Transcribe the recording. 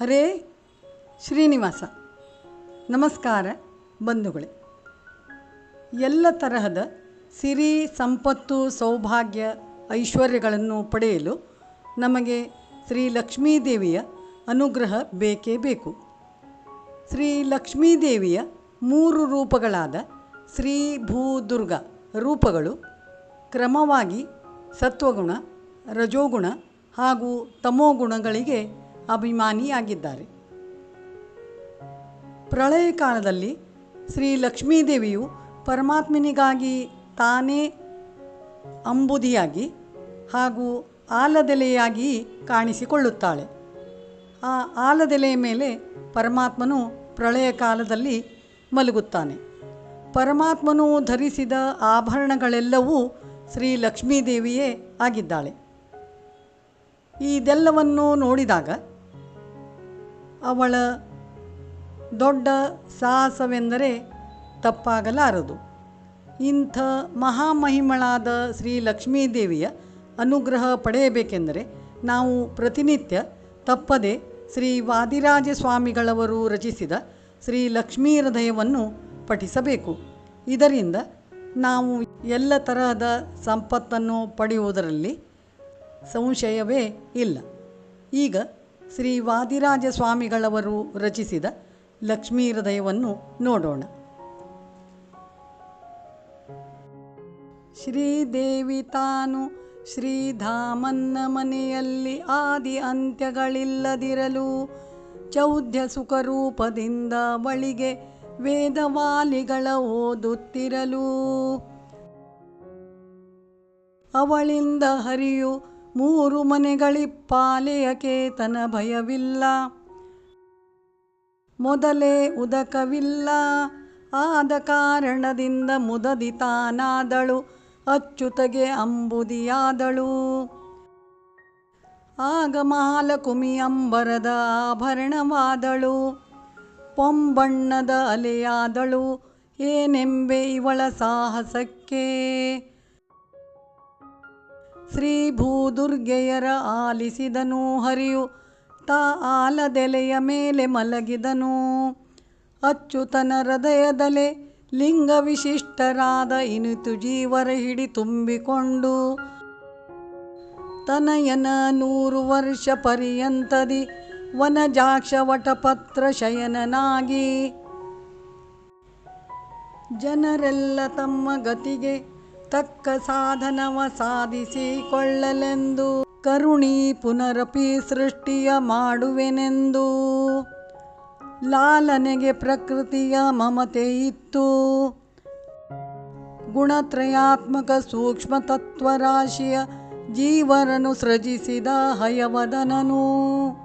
ಹರೇ ಶ್ರೀನಿವಾಸ. ನಮಸ್ಕಾರ ಬಂಧುಗಳೇ. ಎಲ್ಲ ತರಹದ ಸಿರಿ, ಸಂಪತ್ತು, ಸೌಭಾಗ್ಯ, ಐಶ್ವರ್ಯಗಳನ್ನು ಪಡೆಯಲು ನಮಗೆ ಶ್ರೀ ಲಕ್ಷ್ಮೀದೇವಿಯ ಅನುಗ್ರಹ ಬೇಕೇ ಬೇಕು. ಶ್ರೀ ಲಕ್ಷ್ಮೀದೇವಿಯ ಮೂರು ರೂಪಗಳಾದ ಶ್ರೀ ಭೂದುರ್ಗ ರೂಪಗಳು ಕ್ರಮವಾಗಿ ಸತ್ವಗುಣ, ರಜೋಗುಣ ಹಾಗೂ ತಮೋಗುಣಗಳಿಗೆ ಅಭಿಮಾನಿಯಾಗಿದ್ದಾರೆ. ಪ್ರಳಯ ಕಾಲದಲ್ಲಿ ಶ್ರೀ ಲಕ್ಷ್ಮೀದೇವಿಯು ಪರಮಾತ್ಮನಿಗಾಗಿ ತಾನೇ ಅಂಬುದಿಯಾಗಿ ಹಾಗೂ ಆಲದೆಲೆಯಾಗಿ ಕಾಣಿಸಿಕೊಳ್ಳುತ್ತಾಳೆ. ಆ ಆಲದೆಲೆಯ ಮೇಲೆ ಪರಮಾತ್ಮನು ಪ್ರಳಯ ಕಾಲದಲ್ಲಿ ಮಲಗುತ್ತಾನೆ. ಪರಮಾತ್ಮನು ಧರಿಸಿದ ಆಭರಣಗಳೆಲ್ಲವೂ ಶ್ರೀ ಲಕ್ಷ್ಮೀದೇವಿಯೇ ಆಗಿದ್ದಾಳೆ. ಇದೆಲ್ಲವನ್ನು ನೋಡಿದಾಗ ಅವಳ ದೊಡ್ಡ ಸಾಹಸವೆಂದರೆ ತಪ್ಪಾಗಲಾರದು. ಇಂಥ ಮಹಾಮಹಿಮಳಾದ ಶ್ರೀ ಲಕ್ಷ್ಮೀದೇವಿಯ ಅನುಗ್ರಹ ಪಡೆಯಬೇಕೆಂದರೆ ನಾವು ಪ್ರತಿನಿತ್ಯ ತಪ್ಪದೆ ಶ್ರೀ ವಾದಿರಾಜ ಸ್ವಾಮಿಗಳವರು ರಚಿಸಿದ ಶ್ರೀ ಲಕ್ಷ್ಮೀ ಹೃದಯವನ್ನು ಪಠಿಸಬೇಕು. ಇದರಿಂದ ನಾವು ಎಲ್ಲ ತರಹದ ಸಂಪತ್ತನ್ನು ಪಡೆಯುವುದರಲ್ಲಿ ಸಂಶಯವೇ ಇಲ್ಲ. ಈಗ ಶ್ರೀ ವಾದಿರಾಜ ಸ್ವಾಮಿಗಳವರು ರಚಿಸಿದ ಲಕ್ಷ್ಮೀ ಹೃದಯವನ್ನು ನೋಡೋಣ. ಶ್ರೀದೇವಿ ತಾನು ಶ್ರೀಧಾಮನ್ನ ಮನೆಯಲ್ಲಿ ಆದಿ ಅಂತ್ಯಗಳಿಲ್ಲದಿರಲು ಚೌಧ್ಯ ಸುಖರೂಪದಿಂದ ಬಳಿಗೆ ವೇದವಾಲಿಗಳ ಓದುತ್ತಿರಲು. ಅವಳಿಂದ ಹರಿಯು ಮೂರು ಮನೆಗಳಿಪ್ಪಾಲೆಯ ಕೇತನ ಭಯವಿಲ್ಲ. ಮೊದಲೇ ಉದಕವಿಲ್ಲ. ಆದ ಕಾರಣದಿಂದ ಮುದದಿ ತಾನಾದಳು, ಅಚ್ಚುತಗೆ ಅಂಬುದಿಯಾದಳು. ಆಗ ಮಹಾಲಕುಮಿ ಅಂಬರದ ಆಭರಣವಾದಳು. ಪೊಂಬಣ್ಣದ ಅಲೆಯಾದಳು. ಏನೆಂಬೆ ಇವಳ ಸಾಹಸಕ್ಕೆ? ಶ್ರೀ ಭೂದುರ್ಗೆಯರ ಆಲಿಸಿದನು ಹರಿಯು. ತಾ ಆಲದೆಲೆಯ ಮೇಲೆ ಮಲಗಿದನು. ಅಚ್ಚುತನ ಹೃದಯದಲೆ ಲಿಂಗ ವಿಶಿಷ್ಟರಾದ ಇನಿತು ಜೀವರ ಹಿಡಿ ತುಂಬಿಕೊಂಡು. ತನಯನ ನೂರು ವರ್ಷ ಪರ್ಯಂತದಿ ವನಜಾಕ್ಷ ವಟಪತ್ರ ಶಯನನಾಗಿ. ಜನರೆಲ್ಲ ತಮ್ಮ ಗತಿಗೆ ತಕ್ಕ ಸಾಧನವ ಸಾಧಿಸಿಕೊಳ್ಳಲೆಂದು ಕರುಣಿ ಪುನರಪಿ ಸೃಷ್ಟಿಯ ಮಾಡುವೆನೆಂದು ಲಾಲನೆಗೆ ಪ್ರಕೃತಿಯ ಮಮತೆ ಇತ್ತು. ಗುಣತ್ರಯಾತ್ಮಕ ಸೂಕ್ಷ್ಮ ತತ್ವರಾಶಿಯ ಜೀವರನು ಸೃಜಿಸಿದ ಹಯವದನನು.